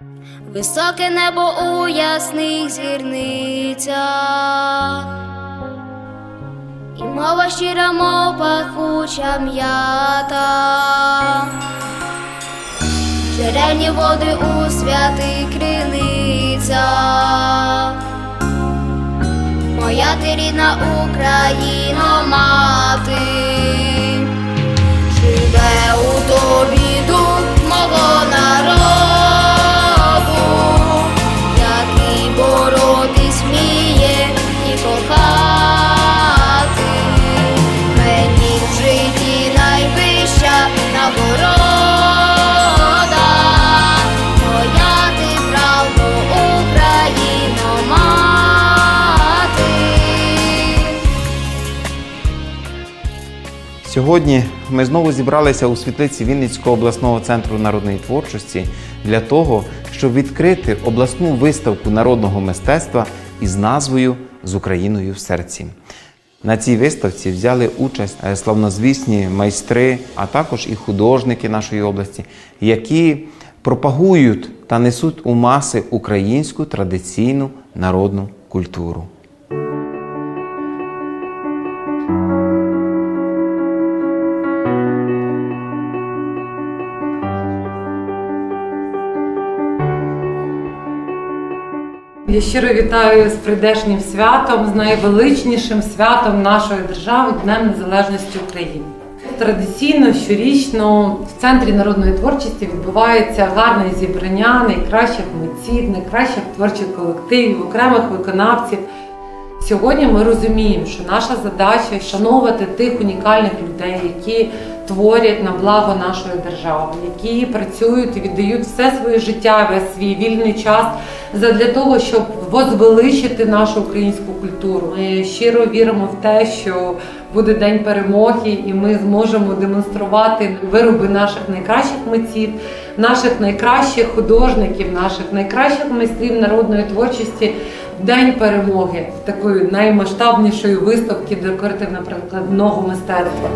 Високе небо у ясних зірницях, і мова щира, мов пахуча м'ята, джерельні води у святих криницях. Моя ти рідна Україно, мати, живе у тобі дух мого Сьогодні ми знову зібралися у світлиці Вінницького обласного центру народної творчості для того, щоб відкрити обласну виставку народного мистецтва із назвою З Україною в серці. На цій виставці взяли участь е, славнозвісні майстри, а також і художники нашої області, які пропагують та несуть у маси українську традиційну народну культуру. Я щиро вітаю з прийдешнім святом, з найвеличнішим святом нашої держави Днем Незалежності України. Традиційно щорічно в центрі народної творчості відбувається гарне зібрання найкращих митців, найкращих творчих колективів, окремих виконавців. Сьогодні ми розуміємо, що наша задача шановувати тих унікальних людей, які творять на благо нашої держави, які працюють і віддають все своє життя, весь свій вільний час для того, щоб возвеличити нашу українську культуру. Ми щиро віримо в те, що буде день перемоги, і ми зможемо демонструвати вироби наших найкращих митців, наших найкращих художників, наших найкращих майстрів народної творчості день перемоги такої наймасштабнішої виставки декоративно-прикладного мистецтва.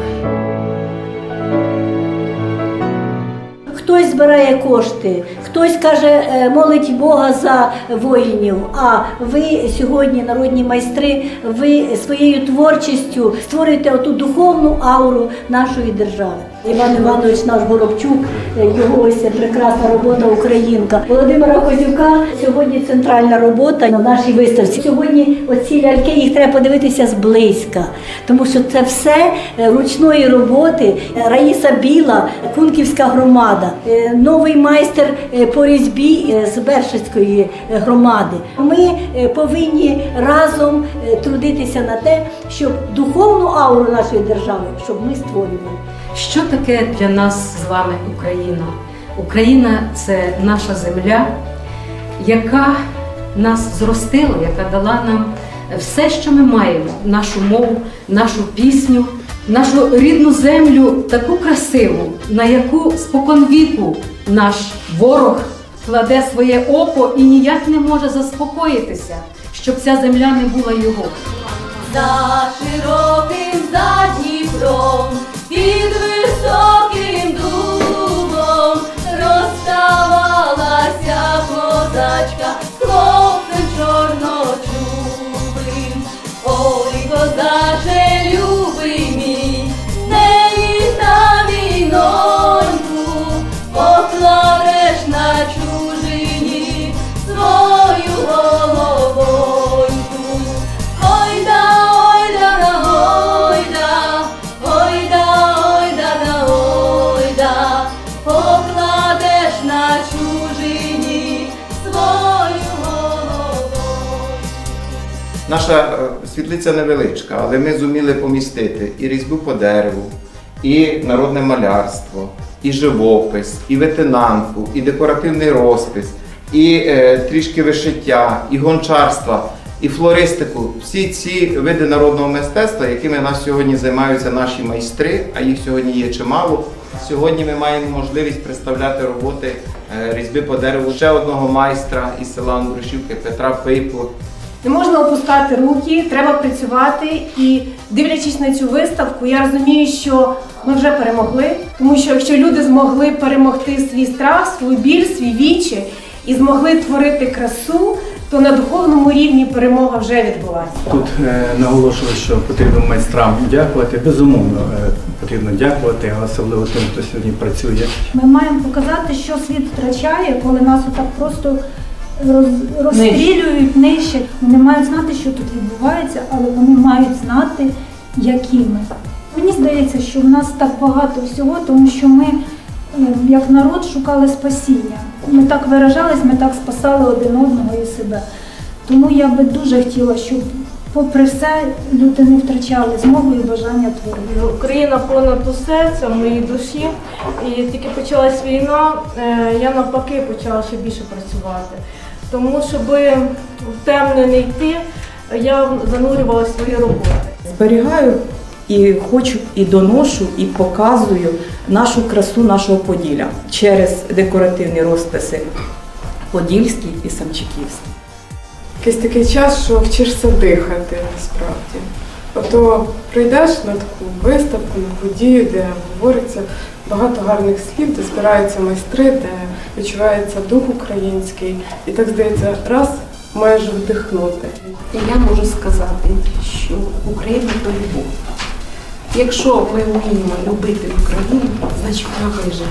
Хтось збирає кошти, хтось каже, е, молить Бога за воїнів. А ви сьогодні, народні майстри, ви своєю творчістю створюєте оту духовну ауру нашої держави. Іван Іванович, наш Горобчук, е, його ось прекрасна робота Українка. Володимира Козюка сьогодні центральна робота на нашій виставці. Сьогодні оці ляльки їх треба подивитися зблизька, тому що це все е, ручної роботи. Е, Раїса Біла, Кунківська громада, новий майстер по різьбі з Бершицької громади. Ми повинні разом трудитися на те, щоб духовну ауру нашої держави, щоб ми створювали. Що таке для нас з вами Україна? Україна це наша земля, яка нас зростила, яка дала нам все, що ми маємо: нашу мову, нашу пісню, нашу рідну землю, таку красиву, на яку споконвіку наш ворог кладе своє око і ніяк не може заспокоїтися, щоб ця земля не була його. За широким за Дніпром, під високим дубом Наша е, світлиця невеличка, але ми зуміли помістити і різьбу по дереву, і народне малярство, і живопис, і ветенанку, і декоративний розпис, і е, трішки вишиття, і гончарства, і флористику. Всі ці види народного мистецтва, якими нас сьогодні займаються наші майстри, а їх сьогодні є чимало. Сьогодні ми маємо можливість представляти роботи е, різьби по дереву ще одного майстра із села Андрушівки Петра Пейпу. Не можна опускати руки, треба працювати. І дивлячись на цю виставку, я розумію, що ми вже перемогли. Тому що якщо люди змогли перемогти свій страх, свою біль, свій вічі, і змогли творити красу, то на духовному рівні перемога вже відбулася. Тут е, наголошували, що потрібно майстрам дякувати. Безумовно, е, потрібно дякувати, особливо тим, хто сьогодні працює. Ми маємо показати, що світ втрачає, коли нас отак просто роз, розстрілюють, нищать. Вони мають знати, що тут відбувається, але вони мають знати, які ми. Мені здається, що в нас так багато всього, тому що ми, е, як народ, шукали спасіння. Ми так виражались, ми так спасали один одного і себе. Тому я би дуже хотіла, щоб, попри все, люди не втрачали змогу і бажання творити. Україна понад усе, це в моїй душі. І тільки почалась війна, е, я навпаки почала ще більше працювати. Тому, щоб в темне не йти, я занурювала свої роботи. Зберігаю і хочу, і доношу, і показую нашу красу нашого Поділля через декоративні розписи Подільський і Самчиківський. Якийсь такий час, що вчишся дихати насправді. Ото прийдеш на таку виставку, на подію, де говориться багато гарних слів, де збираються майстри, де відчувається дух український, і так здається, раз маєш вдихнути. Я можу сказати, що Україна то любов. Якщо ми вміємо любити Україну, значить вона виживе.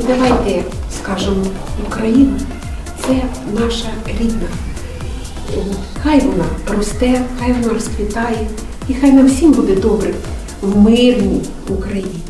І давайте скажемо, Україна це наша рідна. Хай вона росте, хай вона розквітає, і хай нам всім буде добре в мирній Україні.